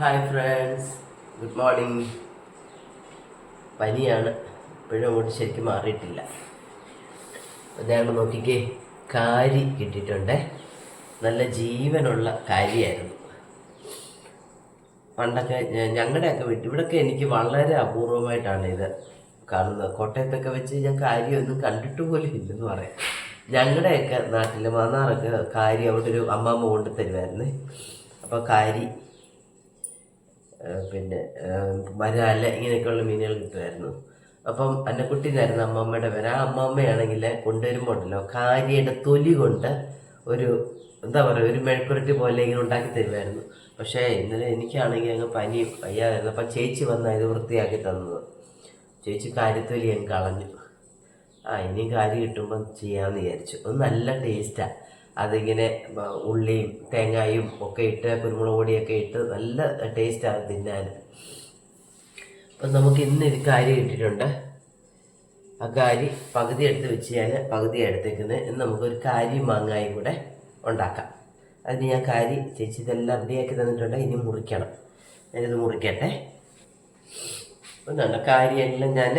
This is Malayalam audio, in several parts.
ഹായ് ഫ്രണ്ട്സ് ഗുഡ് മോർണിംഗ് പനിയാണ്. ഇപ്പോഴും അങ്ങോട്ട് ശരിക്കും മാറിയിട്ടില്ല. ഞാൻ നോക്കിക്കേ. കാരി കിട്ടിയിട്ടുണ്ട്. നല്ല ജീവനുള്ള കാരിയായിരുന്നു. പണ്ടൊക്കെ ഞങ്ങളുടെയൊക്കെ വീട്ടിൽ ഇവിടെയൊക്കെ എനിക്ക് വളരെ അപൂർവമായിട്ടാണ് ഇത് കാണുന്നത്. കോട്ടയത്തൊക്കെ വെച്ച് ഞാൻ കാര്യമൊന്നും കണ്ടിട്ട് പോലും ഇല്ലെന്ന് പറയാം. ഞങ്ങളുടെയൊക്കെ നാട്ടിൽ മന്നാറൊക്കെ കാരി അവിടെ ഒരു അമ്മാമ്മ കൊണ്ടു തരുമായിരുന്നു. അപ്പോൾ കാരി പിന്നെ വരാല ഇങ്ങനെയൊക്കെയുള്ള മീനുകൾ കിട്ടുമായിരുന്നു. അപ്പം അന്നക്കുട്ടിന്നായിരുന്നു അമ്മമ്മയുടെ പേര്. ആ അമ്മമ്മയാണെങ്കിൽ കൊണ്ടുവരുമ്പോൾ ഉണ്ടല്ലോ കാരിയുടെ തൊലി കൊണ്ട് ഒരു എന്താ പറയുക ഒരു മെഴുക്കുരട്ടി പോലെ ഇങ്ങനെ ഉണ്ടാക്കി തരുമായിരുന്നു. പക്ഷേ ഇന്നലെ എനിക്കാണെങ്കിൽ അങ്ങ് പനി വയ്യാതായിരുന്നു. അപ്പം ചേച്ചി വന്ന ഇത് വൃത്തിയാക്കി തന്നത്. ചേച്ചി കാര്യത്തൊലി അങ്ങ് കളഞ്ഞു. ആ ഇനിയും കാര്യം കിട്ടുമ്പോൾ ചെയ്യാമെന്ന് വിചാരിച്ചു. ഒന്ന് നല്ല ടേസ്റ്റാണ് അതിങ്ങനെ ഉള്ളിയും തേങ്ങയും ഒക്കെ ഇട്ട് കുരുമുളക് പൊടിയൊക്കെ ഇട്ട് നല്ല ടേസ്റ്റാണ് തിന്നാൻ. അപ്പം നമുക്ക് ഇന്ന് ഇത് കാരി ഇട്ടിട്ടുണ്ട് ആ കാരി പകുതി എടുത്ത് വെച്ച് ഞാൻ പകുതി എടുത്തേക്കുന്നത്. ഇന്ന് നമുക്കൊരു കാരി മാങ്ങായും കൂടെ ഉണ്ടാക്കാം. അതിന് ഞാൻ കാരി ചേച്ചി ഇതെല്ലാം റെഡിയാക്കി തന്നിട്ടുണ്ട്. ഇനി മുറിക്കണം. ഞാനിത് മുറിക്കട്ടെ. ഒന്നുണ്ട് കാര്യമെല്ലാം ഞാൻ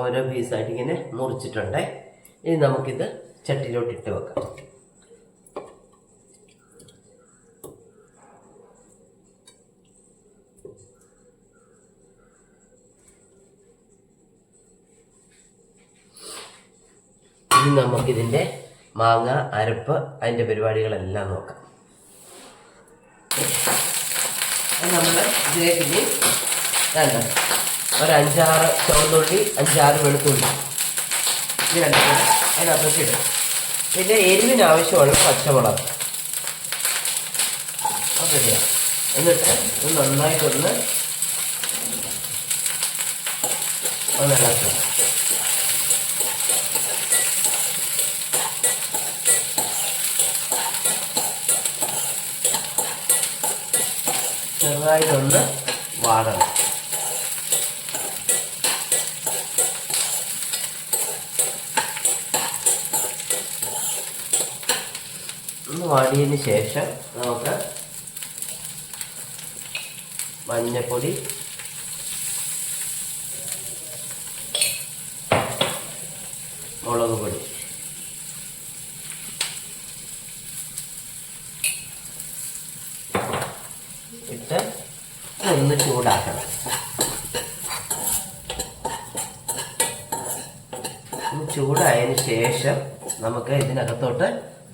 ഓരോ പീസായിട്ട് ഇങ്ങനെ മുറിച്ചിട്ടുണ്ട്. ഇനി നമുക്കിത് ചട്ടിയിലോട്ട് ഇട്ട് വെക്കാം. നമുക്കിതിന്റെ മാങ്ങ അരപ്പ് അതിന്റെ പരിപാടികളെല്ലാം നോക്കാം. നമ്മൾ ഇതിലേക്ക് വേണ്ട ഒരു അഞ്ചാറ് ചുവന്നുള്ളി അഞ്ചാറ് വെളുത്തുള്ളി. അതിനകത്തേക്ക് ഇടും. പിന്നെ എരിവിന് ആവശ്യമുള്ള പച്ചമുളക്. അതിടുക എന്നിട്ട് ഇത് നന്നായിട്ടൊന്ന് ഒന്ന് ഇളക്കുക ചെറുതായിട്ടൊന്ന് വാടണം. ഒന്ന് വാടിയതിന് ശേഷം നമുക്ക് മഞ്ഞപ്പൊടി മുളക് പൊടി ഇട്ട് ഒന്ന് ചൂടാക്കണം. ചൂടായതിന് ശേഷം നമുക്ക് ഇതിനകത്തോട്ട്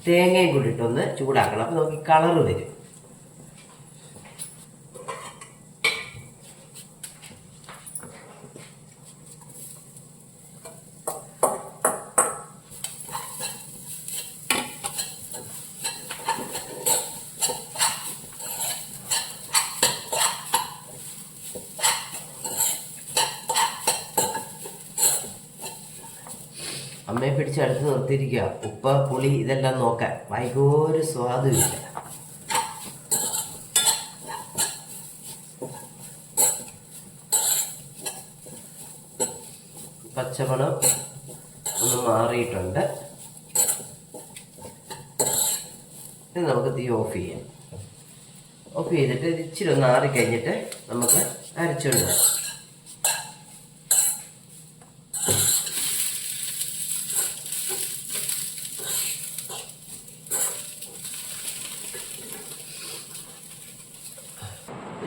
തേങ്ങയും കൂടി ഇട്ടൊന്ന് ചൂടാക്കണം. അപ്പം നമുക്ക് കളർ വരും. പിടിച്ച് അടുത്ത് നിർത്തിയിരിക്കുക. ഉപ്പ് പുളി ഇതെല്ലാം നോക്കാൻ. വൈകോരു സ്വാദുമില്ല. പച്ചമണം ഒന്ന് മാറിയിട്ടുണ്ട്. ഇനി നമുക്ക് തീ ഓഫ് ചെയ്യാം. ഓഫ് ചെയ്തിട്ട് ഇത് ഇച്ചിരി ഒന്ന് ആറിക്കഴിഞ്ഞിട്ട് നമുക്ക് അരച്ചുകൊണ്ട് വരാം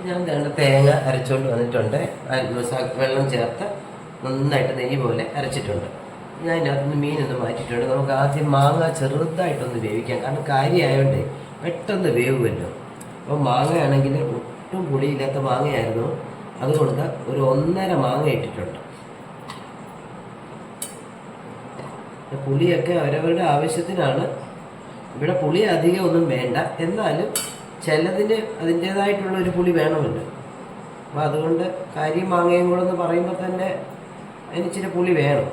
ഞാൻ വേണ്ട തേങ്ങ അരച്ചുകൊണ്ട് വന്നിട്ടുണ്ട്. വെള്ളം ചേർത്ത് നന്നായിട്ട് നെയ്യ് പോലെ അരച്ചിട്ടുണ്ട്. ഞാൻ അതിനകത്തുനിന്ന് മീനൊന്ന് മാറ്റിയിട്ടുണ്ട്. നമുക്ക് ആദ്യം മാങ്ങ ചെറുതായിട്ടൊന്ന് വേവിക്കാം. കാരണം കാര്യമായതുകൊണ്ട് പെട്ടെന്ന് വേവുമല്ലോ. അപ്പോൾ മാങ്ങയാണെങ്കിൽ ഒട്ടും പുളിയില്ലാത്ത മാങ്ങയായിരുന്നു. അതുകൊണ്ട് ഒരു ഒന്നര മാങ്ങ ഇട്ടിട്ടുണ്ട്. പുളിയൊക്കെ അവരവരുടെ ആവശ്യത്തിനാണ്. ഇവിടെ പുളി അധികം ഒന്നും വേണ്ട. എന്നാലും ചിലതിന് അതിന്റേതായിട്ടുള്ള ഒരു പുളി വേണമല്ലോ. അപ്പം അതുകൊണ്ട് കാര്യം മാങ്ങയും കൂടെ എന്ന് പറയുമ്പോൾ തന്നെ അതിനിച്ചിരി പുളി വേണം.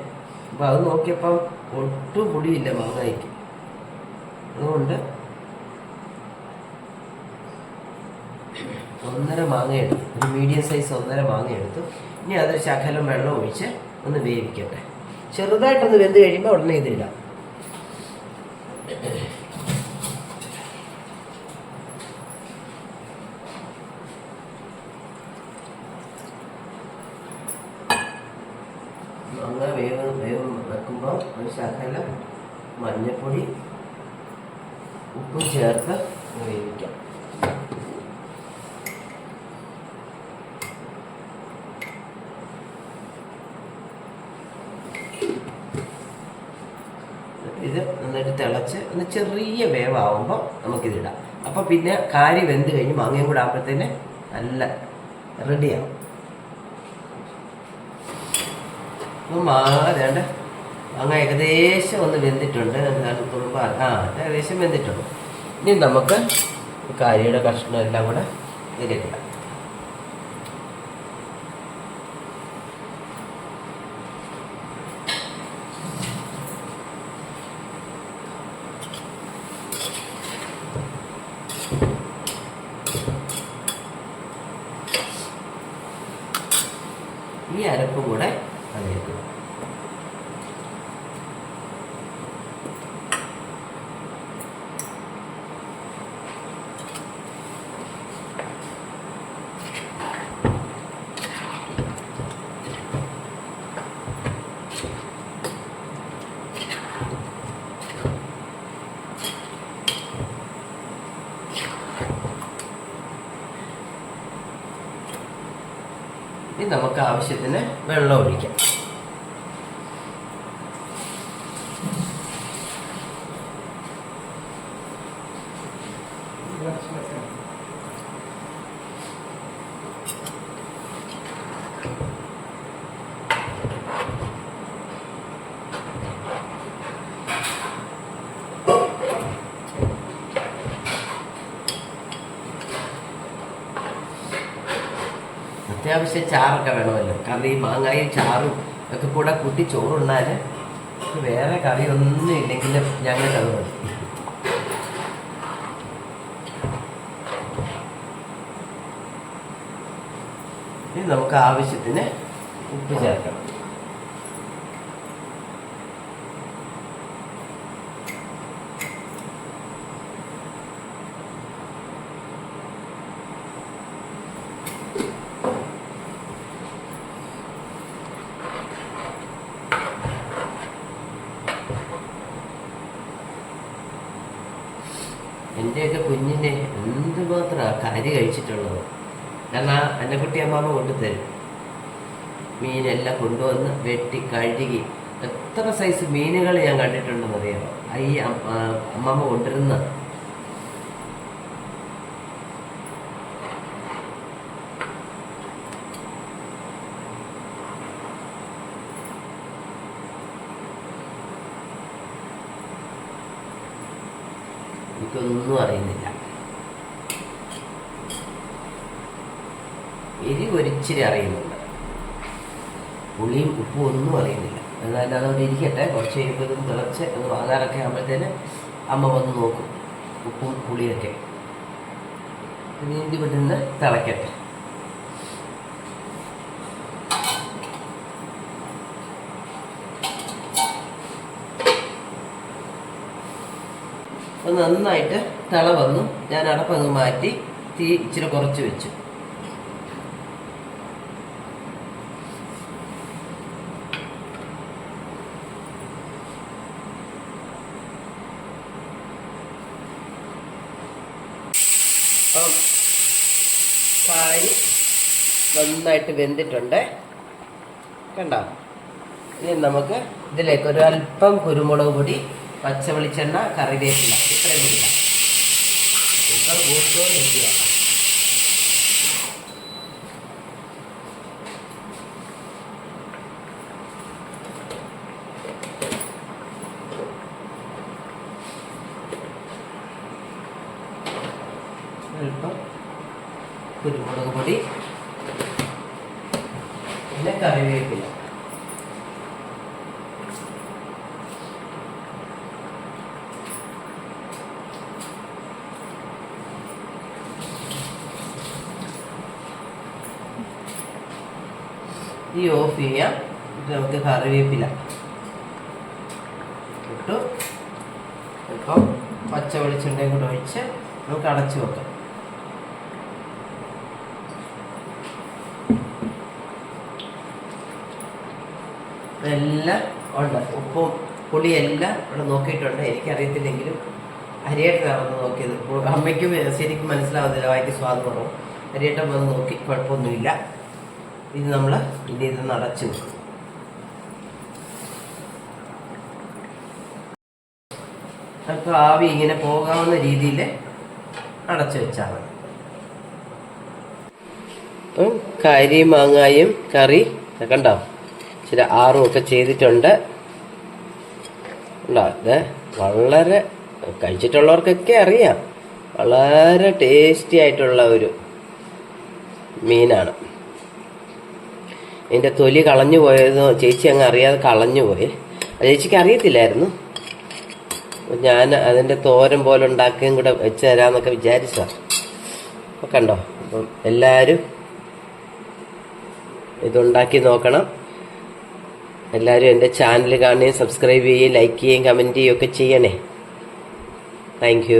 അപ്പം അത് നോക്കിയപ്പം ഒട്ടും പുളിയില്ല മാങ്ങയ്ക്ക്. അതുകൊണ്ട് ഒന്നര മാങ്ങ എടുത്തു. ഒരു മീഡിയം സൈസ് ഒന്നര മാങ്ങ എടുത്തു. ഇനി അതൊരു ശകലം വെള്ളം ഒഴിച്ച് ഒന്ന് വേവിക്കട്ടെ. ചെറുതായിട്ടൊന്ന് വെന്ത് കഴിയുമ്പോൾ ഉടനെ ഇതിടാം ഒരു ശകലം മഞ്ഞൾപ്പൊടി ഉപ്പും ചേർത്ത് വേവിക്കാം. ഇത് നന്നായിട്ട് തിളച്ച് ഒന്ന് ചെറിയ വേവാകുമ്പോൾ നമുക്കിതിടാം. അപ്പോൾ പിന്നെ കാരി വെന്ത് കഴിഞ്ഞ് മാങ്ങയും കൂടെ ആകുമ്പോഴത്തേന് നല്ല റെഡിയാവും മാങ്ങ വേണ്ട? മാങ്ങ ഏകദേശം ഒന്ന് വെന്തിട്ടുണ്ട്. കുറുമ്പ ആ ഏകദേശം വെന്തിട്ടുണ്ട്. ഇനി നമുക്ക് കാരിയുടെ കഷ്ണം എല്ലാം കൂടെ ഇതിലേക്ക് ഈ അരപ്പ് കൂടെ അതിലേക്ക് ഇടാം. ഇനി നമുക്ക് ആവശ്യത്തിന് വെള്ളം ഒഴിക്കാം. അത്യാവശ്യം ചാറൊക്കെ വേണമല്ലോ. കാരണം ഈ മാങ്ങായും ചാറും ഒക്കെ കൂടെ കൂട്ടി ചോറുണ്ണാൽ വേറെ കറി ഒന്നും ഇല്ലെങ്കിലും ഞങ്ങൾക്കത് മതി. ഇനി നമുക്ക് ആവശ്യത്തിന് ഉപ്പ് ചേർക്കണം. കുഞ്ഞിനെ എന്തുമാത്രമാണ് കരി കഴിച്ചിട്ടുള്ളത്? കാരണം ആ അന്നക്കുട്ടി അമ്മാമ്മ കൊണ്ടുതരും മീനെല്ലാം കൊണ്ടുവന്ന് വെട്ടി കഴുകി. എത്ര സൈസ് മീനുകൾ ഞാൻ കണ്ടിട്ടുണ്ടെന്ന് അറിയാമോ ആ ഈ അമ്മാമ്മ കൊണ്ടുവരുന്ന. എനിക്കൊന്നും അറിയുന്നില്ല. എരി ഒരിച്ചിരി അറിയുന്നുണ്ട്. പുളിയും ഉപ്പും ഒന്നും അറിയുന്നില്ല. എന്നാലും അതുകൊണ്ട് ഇരിക്കട്ടെ. കുറച്ച് കഴിയുമ്പോൾ ഇതൊന്ന് തിളച്ച് ഒന്ന് വാങ്ങാറൊക്കെ ആകുമ്പോഴത്തേന് അമ്മ വന്ന് നോക്കും ഉപ്പും പുളിയൊക്കെ. നീന്തി വിടുന്ന തിളക്കട്ടെ. നന്നായിട്ട് തിള വന്നു. ഞാൻ അടപ്പങ്ങ് മാറ്റി തീ ഇച്ചിരി കുറച്ച് വെച്ചു. അപ്പം കായ് നന്നായിട്ട് വെന്തിട്ടുണ്ട്. കണ്ടോ? ഇനി നമുക്ക് ഇതിലേക്ക് ഒരു അല്പം കുരുമുളക് പൊടി പച്ച വെളിച്ചെണ്ണ കറിവേപ്പില. ഇത്രയും കൂടി അല്പം കുരുമുളക് പൊടി. പിന്നെ കറിവേപ്പില. ഈ ഓഫ് ചെയ്യാം. നമുക്ക് കറിവേപ്പില ഇട്ടു. ഇപ്പം പച്ച വെളിച്ചെണ്ണയും കൂടെ ഒഴിച്ച് നമുക്ക് അടച്ചു വെക്കാം. എല്ലാം ഉണ്ട്. ഉപ്പും പുളിയെല്ലാം ഇവിടെ നോക്കിയിട്ടുണ്ട്. എനിക്കറിയത്തില്ലെങ്കിലും അരിയേട്ടനാണ് വന്ന് നോക്കിയത് അമ്മയ്ക്കും ശരിക്കും മനസ്സിലാവുന്നില്ല. വായിക്ക് സ്വാദ് കുറവ് അരിയേട്ടൻ വന്ന് നോക്കി. കുഴപ്പമൊന്നുമില്ല. ഇത് നമ്മൾ ഇനി ഇത് നടച്ചു. വെക്കും അപ്പോൾ ആവി ഇങ്ങനെ പോകാവുന്ന രീതിയിൽ അടച്ചു വെച്ചാൽ അപ്പം കരി മാങ്ങായും കറി കണ്ടോ? ഇച്ചിരി ആറും ഒക്കെ ചെയ്തിട്ടുണ്ട്. ഉണ്ടോ? ഇത് വളരെ കഴിച്ചിട്ടുള്ളവർക്കൊക്കെ അറിയാം. വളരെ ടേസ്റ്റി ആയിട്ടുള്ള ഒരു മീനാണ്. ഇതിന്റെ തൊലി കളഞ്ഞു പോയത് ചേച്ചി അങ്ങ് അറിയാതെ കളഞ്ഞു പോയി. ചേച്ചിക്ക് അറിയത്തില്ലായിരുന്നു. ഞാൻ അതിന്റെ തോരൻ പോലെ ഉണ്ടാക്കുകയും കൂടെ വെച്ച് തരാമെന്നൊക്കെ വിചാരിച്ചാ കണ്ടോ? അപ്പം എല്ലാവരും ഇതുണ്ടാക്കി നോക്കണം. എല്ലാവരും എന്റെ ചാനൽ കാണുകയും സബ്സ്ക്രൈബ് ചെയ്യുകയും ലൈക്ക് ചെയ്യുകയും കമന്റ് ചെയ്യുകയൊക്കെ ചെയ്യണേ. താങ്ക്